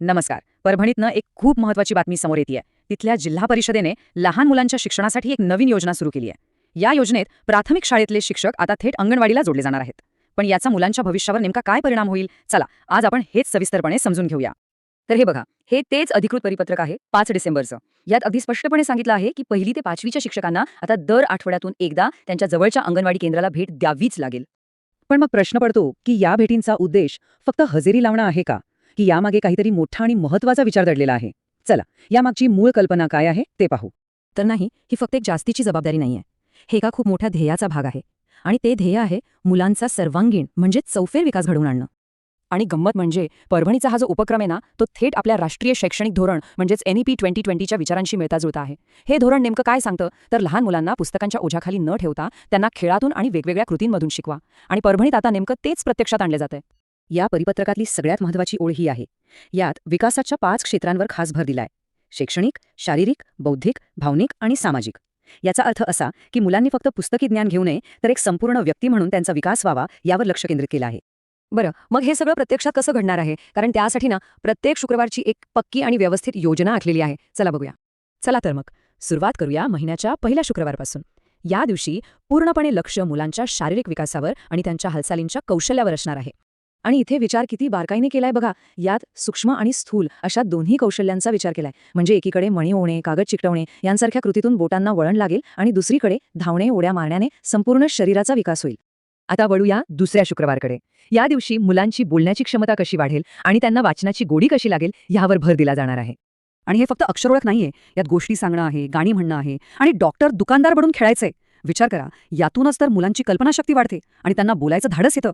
नमस्कार. परभणीतनं एक खूप महत्वाची बातमी समोर येते तिथल्या जिल्हा परिषदेने लहान मुलांच्या शिक्षणासाठी एक नवीन योजना सुरू केली आहे या योजनेत प्राथमिक शाळेतले शिक्षक आता थेट अंगणवाडीला जोडले जाणार आहेत. पण याचा मुलांच्या भविष्यावर नेमका काय परिणाम होईल? चला आज आपण हेच सविस्तरपणे समजून घेऊया. तर हे बघा हे तेच अधिकृत परिपत्रक आहे पाच डिसेंबरचं. यात अगदी स्पष्टपणे सांगितलं आहे की पहिली ते पाचवीच्या शिक्षकांना आता दर आठवड्यातून एकदा त्यांच्या जवळच्या अंगणवाडी केंद्राला भेट द्यावीच लागेल. पण मग प्रश्न पडतो की या भेटींचा उद्देश फक्त हजेरी लावणं आहे का? की यामागे काहीतरी मोठा आणि महत्त्वाचा विचार दडलेला आहे. चला यामागची मूळ कल्पना काय आहे ते पाहू. तर नाही ही फक्त एक जास्तीची जबाबदारी नाहीये. हे एका खूप मोठ्या ध्येयाचा भाग आहे. आणि ते ध्येय आहे मुलांचा सर्वांगीण म्हणजे चौफेर विकास घडवून आणणं. आणि गंमत म्हणजे परभणीचा हा जो उपक्रम आहे ना तो थेट आपल्या राष्ट्रीय शैक्षणिक धोरण म्हणजेच एनईपी ट्वेंटी ट्वेंटीच्या विचारांशी मिळता जुळता आहे. हे धोरण नेमकं काय सांगतं? तर लहान मुलांना पुस्तकांच्या ओझ्याखाली न ठेवता त्यांना खेळातून आणि वेगवेगळ्या कृतींमधून शिकवा. आणि परभणीत आता नेमकं तेच प्रत्यक्षात आणलं जातंय. या परिपत्रकातली सगळ्यात महत्वाची ओळ ही आहे. यात विकासाच्या पाच क्षेत्रांवर खास भर दिलाय. शैक्षणिक शारीरिक बौद्धिक भावनिक आणि सामाजिक. याचा अर्थ असा की मुलांनी फक्त पुस्तकी ज्ञान घेऊ नये तर एक संपूर्ण व्यक्ती म्हणून त्यांचा विकास व्हावा यावर लक्ष केंद्रित केलं आहे. बरं मग हे सगळं प्रत्यक्षात कसं घडणार आहे? कारण त्यासाठी ना प्रत्येक शुक्रवारची एक पक्की आणि व्यवस्थित योजना आखलेली आहे. चला बघूया. चला तर मग सुरुवात करूया महिन्याच्या पहिल्या शुक्रवारपासून. या दिवशी पूर्णपणे लक्ष मुलांच्या शारीरिक विकासावर आणि त्यांच्या हालचालींच्या कौशल्यावर असणार आहे. आणि इथे विचार किती बारकाईने केलाय बघा. यात सूक्ष्म आणि स्थूल अशा दोन्ही कौशल्यांचा विचार केलाय. म्हणजे एकीकडे मणी ओणे कागद चिकटवणे यांसारख्या कृतीतून बोटांना वळण लागेल आणि दुसरीकडे धावणे ओढ्या मारण्याने संपूर्ण शरीराचा विकास होईल. आता वळूया दुसऱ्या शुक्रवारकडे. या दिवशी मुलांची बोलण्याची क्षमता कशी वाढेल आणि त्यांना वाचनाची गोडी कशी लागेल यावर भर दिला जाणार आहे. आणि हे फक्त अक्षरोळख नाहीये. यात गोष्टी सांगणं आहे गाणी म्हणणं आहे आणि डॉक्टर दुकानदार बनून खेळायचंय. विचार करा यातूनच तर मुलांची कल्पनाशक्ती वाढते आणि त्यांना बोलायचं धाडस येतं.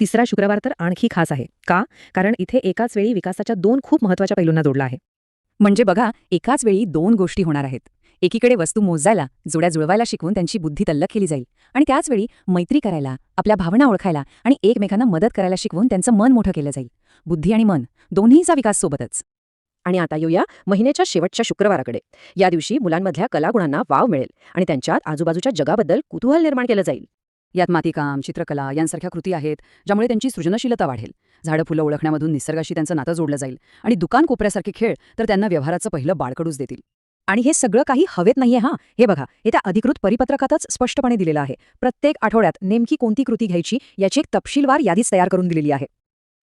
तिसरा शुक्रवार तर आणखी खास आहे. का? कारण इथे एकाच वेळी विकासाच्या दोन खूप महत्त्वाच्या पैलूंना जोडला आहे. म्हणजे बघा एकाच वेळी दोन गोष्टी होणार आहेत. एकीकडे वस्तू मोजायला जोड्या जुळवायला शिकवून त्यांची बुद्धी तल्लक केली जाईल. आणि त्याच वेळी मैत्री करायला आपल्या भावना ओळखायला आणि एकमेकांना मदत करायला शिकवून त्यांचं मन मोठं केलं जाईल. बुद्धी आणि मन दोन्हीचा विकास सोबतच. आणि आता येऊया महिन्याच्या शेवटच्या शुक्रवाराकडे. या दिवशी मुलांमधल्या कलागुणांना वाव मिळेल आणि त्यांच्यात आजूबाजूच्या जगाबद्दल कुतूहल निर्माण केलं जाईल. यात मातीकाम चित्रकला यांसारख्या कृती आहेत ज्यामुळे त्यांची सृजनशीलता वाढेल. झाडं फुलं ओळखण्यामधून निसर्गाशी त्यांचं नातं जोडलं जाईल आणि दुकान कोपऱ्यासारखे खेळ तर त्यांना व्यवहाराचं पहिलं बाळकडूच देतील. आणि हे सगळं काही हवेत नाहीये हां? हे बघा हे त्या अधिकृत परिपत्रकातच स्पष्टपणे दिलेलं आहे. प्रत्येक आठवड्यात नेमकी कोणती कृती घ्यायची याची एक तपशीलवार यादीच तयार करून दिलेली आहे.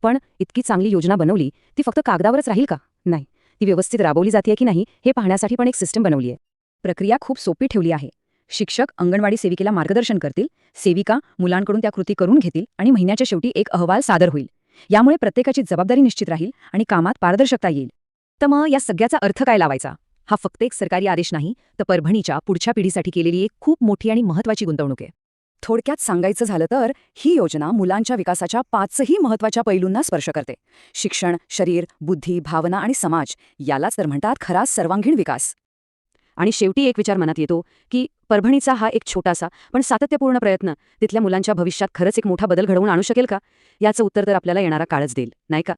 पण इतकी चांगली योजना बनवली ती फक्त कागदावरच राहील का? नाही. ती व्यवस्थित राबवली जाते की नाही हे पाहण्यासाठी पण एक सिस्टम बनवली आहे प्रक्रिया खूप सोपी ठेवली आहे. शिक्षक अंगणवाडी सेविकेला मार्गदर्शन करतील सेविका मुलांकडून त्या कृती करून घेतील आणि महिन्याच्या शेवटी एक अहवाल सादर होईल. यामुळे प्रत्येकाची जबाबदारी निश्चित राहील आणि कामात पारदर्शकता येईल. तर मग या सगळ्याचा अर्थ काय लावायचा? हा फक्त एक सरकारी आदेश नाही तर परभणीच्या पुढच्या पिढीसाठी केलेली एक खूप मोठी आणि महत्वाची गुंतवणूक आहे. थोडक्यात सांगायचं झालं तर ही योजना मुलांच्या विकासाच्या पाचही महत्त्वाच्या पैलूंना स्पर्श करते. शिक्षण शरीर बुद्धी भावना आणि समाज यालाच तर म्हणतात खरा सर्वांगीण विकास. आणि शेवटी एक विचार मनात येतो की परभणीचा हा एक छोटासा पण सातत्यपूर्ण प्रयत्न तिथल्या मुलांच्या भविष्यात खरंच एक मोठा बदल घडवून आणू शकेल का? याचं उत्तर तर आपल्याला येणारा काळच देईल नाही का?